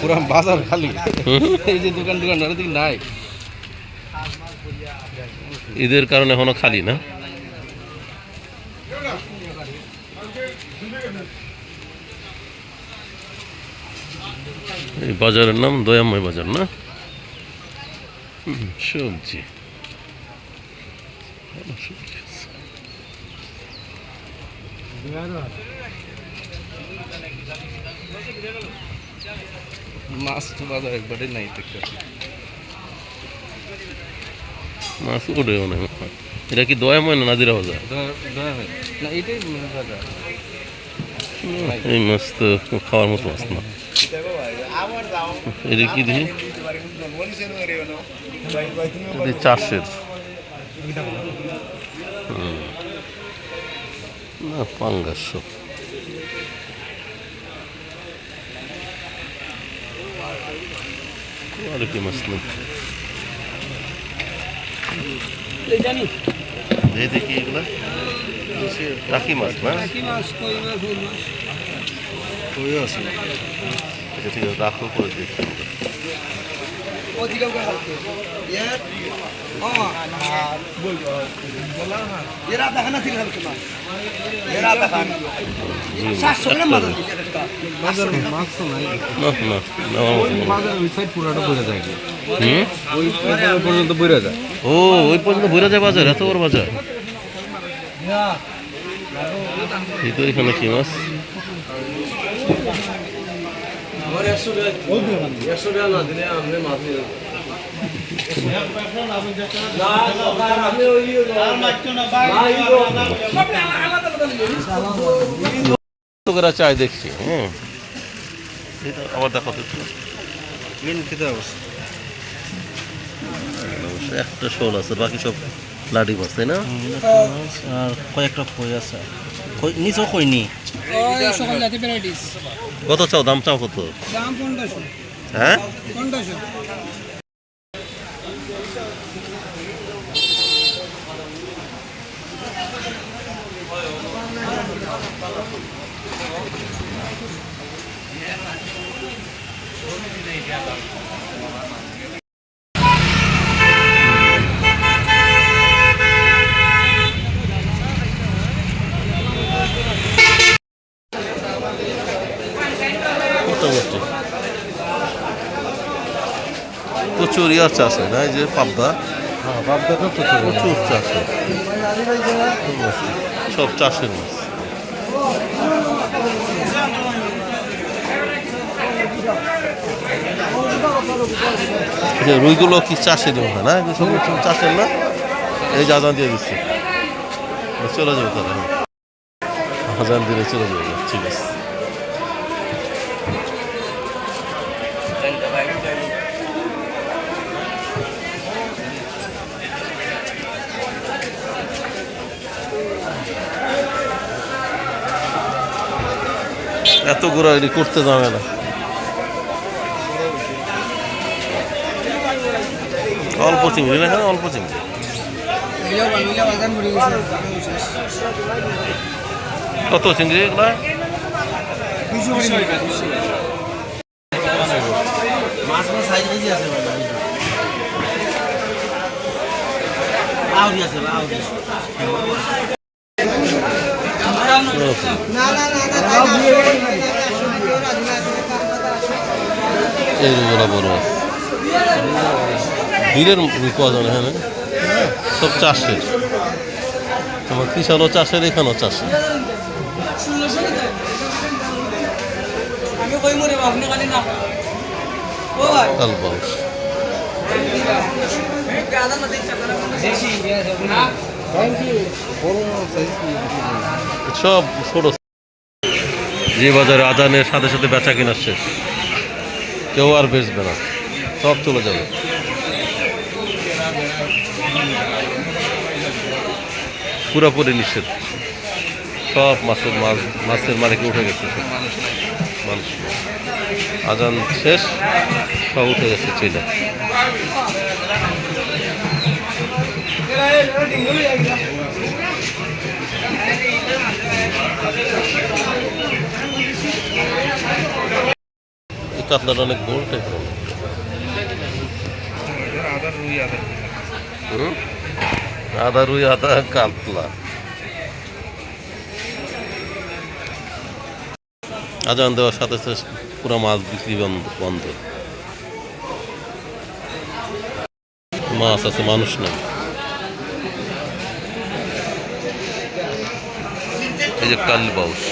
পুরো বাজার খালি। এই যে দোকান দোকান নাই। ঈদের কারণে এখনও খালি না? এই বাজারের নাম দয়াময় বাজার না? সবজি সবজি। মাছ তো বাজার একবারে নাই দেখতে মাছ ওঠে অনেক এটা কি না নাজিরা দয়া- দয়া না এটাই মেন এই মাছ তো খাওয়ার মতো মাছ না। এটা কি দেখি? চাষের। না পাঙ্গাস। কোয়ালিটি মাছ না দেখি দেখি এগুলা। টাকি মাছ? না ঠিক আছে রাখো করে দেখছি বাজার মাছ। বাজার ওই পুরাটা বইরা যায় কি হুম? ওই বাজার পর্যন্ত বইরা যায় ও ওই পর্যন্ত ভৈরা যায় বাজার এত বড় বাজার এই তো এখানে কি মাছ কত করে চাই দেখছি হ্যাঁ আবার দেখো খেতে অবশ্য একটা শোল আছে বাকি সব লাডি মাছ তাই না আর কয়েকটা কই আছে নিচেও কই নি? ওই সকল কত চাও? দাম চাও কত? হ্যাঁ? প্রচুর ইয়ার চাষ হয় না এই যে পাবদা। হ্যাঁ প্রচুর প্রচুর চাষ হয়। সব চাষের মাছ। রুইগুলো কি চাষের মনে হয় না? সব সব চাষের না? এই যে আজান দিয়ে দিচ্ছে। চলে যাবে তাহলে। আজান দিলে চলে যাবে ঠিক আছে। এত ঘোরাঘুরি করতে যাবে না। অল্প চিংড়ি না এখানে অল্প চিংড়ি। কত চিংড়ি এগুলা? আছে এইগুলো বড় মাছ বিলের পাওয়া হ্যাঁ সব চাষের। তোমার কিষানও চাষের এখানেও চাষের। আমি সব ছোট। যে বাজারে আদানের সাথে সাথে বেচা কেনার শেষ। কেউ আর বেচবে না। সব চলে যাবে। পুরোপুরি নিষেধ। সব মাছের মাছ, মাছের মালিকে উঠে গেছে। মানুষ আজান শেষ, সব উঠে গেছে চলে কাতলাটা অনেক গোল টাইপের হুম? আদা, রুই, আদা, কাতলা। আজান দেওয়ার সাথে সাথে পুরো মাছ বিক্রি বন্ধ। মাছ আছে, মানুষ নেই। এই যে কাল বাউস